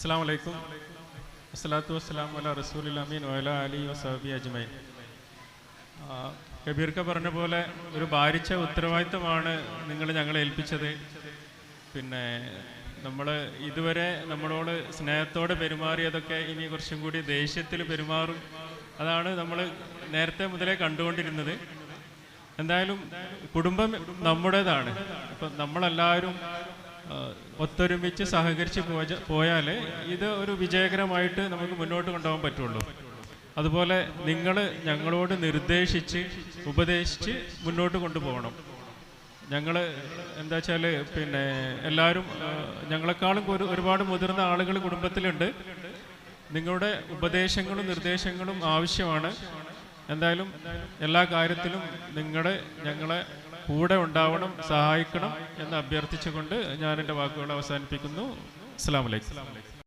അസ്സാം വലൈക്കും അസ്സലാത്തു വസ്സലാം വല റസൂൽ അമീൻ വല അലി വസാബി അജ്മൈൻ കബീർക്ക പറഞ്ഞ പോലെ ഒരു ഭാരിച്ച ഉത്തരവാദിത്തമാണ് നിങ്ങൾ ഞങ്ങളെ ഏൽപ്പിച്ചത്. പിന്നെ നമ്മൾ ഇതുവരെ നമ്മളോട് സ്നേഹത്തോടെ പെരുമാറിയതൊക്കെ ഇനി കുറച്ചും കൂടി ദേഷ്യത്തിൽ പെരുമാറും. അതാണ് നമ്മൾ നേരത്തെ മുതലേ കണ്ടുകൊണ്ടിരുന്നത്. എന്തായാലും കുടുംബം നമ്മുടേതാണ്. അപ്പം നമ്മളെല്ലാവരും ഒത്തൊരുമിച്ച് സഹകരിച്ച് പോയ- പോയാൽ ഇത് ഒരു വിജയകരമായിട്ട് നമുക്ക് മുന്നോട്ട് കൊണ്ടുപോകാൻ പറ്റുള്ളൂ. അതുപോലെ നിങ്ങൾ ഞങ്ങളോട് നിർദ്ദേശിച്ച് ഉപദേശിച്ച് മുന്നോട്ട് കൊണ്ടുപോകണം. ഞങ്ങൾ എന്താ വെച്ചാൽ പിന്നെ എല്ലാവരും ഞങ്ങളെക്കാളും ഒരു ഒരുപാട് മുതിർന്ന ആളുകൾ കുടുംബത്തിലുണ്ട്. നിങ്ങളുടെ ഉപദേശങ്ങളും നിർദ്ദേശങ്ങളും ആവശ്യമാണ്. എന്തായാലും എല്ലാ കാര്യത്തിലും നിങ്ങളുടെ ഞങ്ങളെ കൂടെ ഉണ്ടാവണം സഹായിക്കണം എന്ന് അഭ്യർത്ഥിച്ചുകൊണ്ട് ഞാൻ എന്റെ വാക്കുകൾ അവസാനിപ്പിക്കുന്നു. അസ്സാം വലൈക്കും